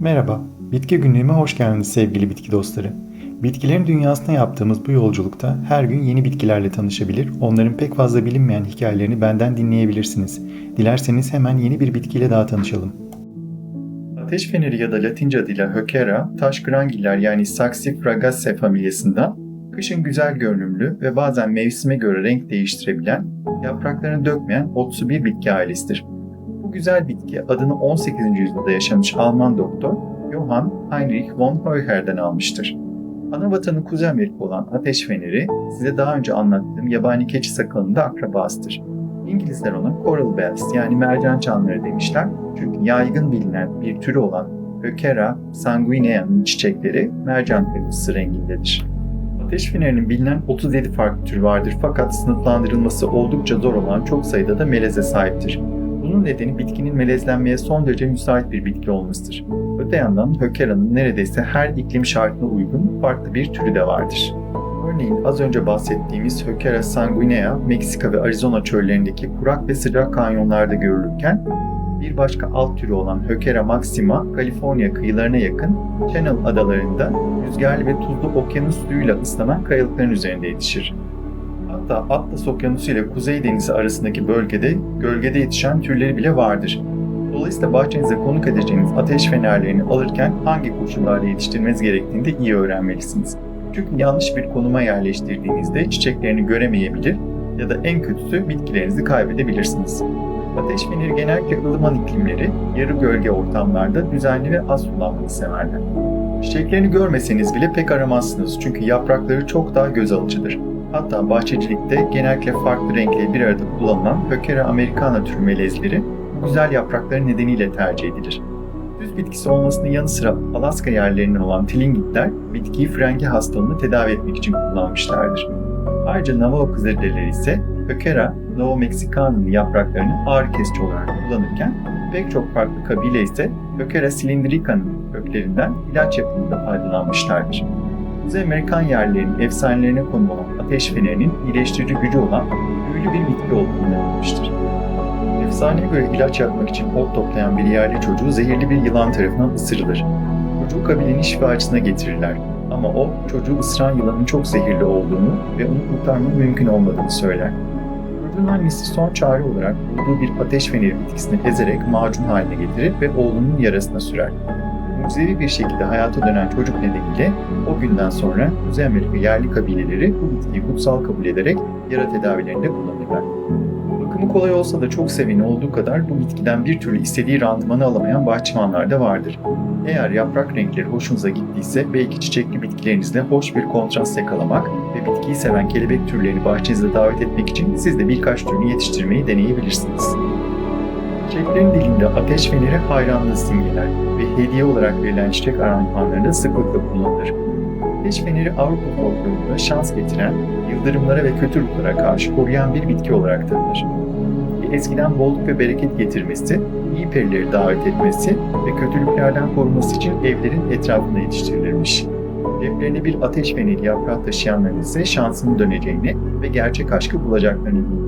Merhaba, Bitki Günlüğü'me hoş geldiniz sevgili bitki dostları. Bitkilerin dünyasına yaptığımız bu yolculukta her gün yeni bitkilerle tanışabilir, onların pek fazla bilinmeyen hikayelerini benden dinleyebilirsiniz. Dilerseniz hemen yeni bir bitkiyle daha tanışalım. Ateş feneri ya da Latince adıyla Hökera, taşkırangiller yani Saxifragaceae familyasından, kışın güzel görünümlü ve bazen mevsime göre renk değiştirebilen, yapraklarını dökmeyen otsu bir bitki ailesidir. Bu güzel bitki adını 18. yüzyılda yaşamış Alman doktor Johann Heinrich von Heucher'den almıştır. Ana vatanı Kuzey Amerika olan ateş feneri size daha önce anlattığım yabani keçi sakalının da akrabasıdır. İngilizler ona coral bells yani mercan çanları demişler çünkü yaygın bilinen bir türü olan Hökera sanguinea'nın çiçekleri mercan kırmızısı rengindedir. Ateş fenerinin bilinen 37 farklı türü vardır fakat sınıflandırılması oldukça zor olan çok sayıda da meleze sahiptir. Bunun nedeni bitkinin melezlenmeye son derece müsait bir bitki olmasıdır. Öte yandan hökera'nın neredeyse her iklim şartına uygun farklı bir türü de vardır. Örneğin az önce bahsettiğimiz Hökera sanguinea, Meksika ve Arizona çöllerindeki kurak ve sıcak kanyonlarda görülürken, bir başka alt türü olan Hökera maxima, Kaliforniya kıyılarına yakın Channel adalarında rüzgarlı ve tuzlu okyanus suyuyla ıslanan kayalıkların üzerinde yetişir. Hatta Atlas Okyanusu ile Kuzey Denizi arasındaki bölgede gölgede yetişen türleri bile vardır. Dolayısıyla bahçenize konuk edeceğiniz ateş fenerlerini alırken hangi koşullarda yetiştirmeniz gerektiğini de iyi öğrenmelisiniz. Çünkü yanlış bir konuma yerleştirdiğinizde çiçeklerini göremeyebilir ya da en kötüsü bitkilerinizi kaybedebilirsiniz. Ateş feneri genellikle ılıman iklimleri, yarı gölge ortamlarda düzenli ve az sulanmayı severler. Çiçeklerini görmeseniz bile pek aramazsınız çünkü yaprakları çok daha göz alıcıdır. Hatta bahçecilikte genellikle farklı renkle bir arada kullanılan Hökera americana türü melezleri güzel yaprakları nedeniyle tercih edilir. Düz bitkisi olmasının yanı sıra Alaska yerlerinden olan tlingitler bitkiyi frengi hastalığını tedavi etmek için kullanmışlardır. Ayrıca Navajo kızılderilileri ise Hökera Novomexicana'nın yapraklarını ağrı kesici olarak kullanırken pek çok farklı kabile ise Hökera cylindrica'nın köklerinden ilaç yapımında faydalanmışlardır. Kuzey Amerikan yerlilerinin efsanelerine konu olan ateş fenerinin iyileştirici gücü olan büyülü bir bitki olduğunu inanılmıştır. Efsaneye göre ilaç yapmak için ot toplayan bir yerli çocuğu zehirli bir yılan tarafından ısırılır. Çocuğu kabilenin şifacısına getirirler ama o çocuğu ısıran yılanın çok zehirli olduğunu ve onu kurtarmanın mümkün olmadığını söyler. Çocuğun annesi son çare olarak bulduğu bir ateş feneri bitkisini ezerek macun haline getirir ve oğlunun yarasına sürer mucizevi bir şekilde hayata dönen çocuk nedeniyle o günden sonra Kuzey Amerika yerli kabileleri bu bitkiyi kutsal kabul ederek yara tedavilerinde kullanırlar. Bakımı kolay olsa da çok seveni olduğu kadar bu bitkiden bir türlü istediği randımanı alamayan bahçıvanlar da vardır. Eğer yaprak renkleri hoşunuza gittiyse belki çiçekli bitkilerinizle hoş bir kontrast yakalamak ve bitkiyi seven kelebek türlerini bahçenize davet etmek için siz de birkaç türlü yetiştirmeyi deneyebilirsiniz. Çiçeklerin dilinde ateş feneri hayranlığı simgeler ve hediye olarak verilen çiçek aranjmanlarında sıklıkla kullanılır. Ateş feneri Avrupa folklorunda şans getiren, yıldırımlara ve kötü ruhlara karşı koruyan bir bitki olarak tanınır. Eskiden bolluk ve bereket getirmesi, iyi perileri davet etmesi ve kötülüklerden koruması için evlerin etrafında yetiştirilirmiş. Ceplerine bir ateş feneri yaprağı taşıyanların ise şansının döneceğini ve gerçek aşkı bulacaklarını bildirilmiş.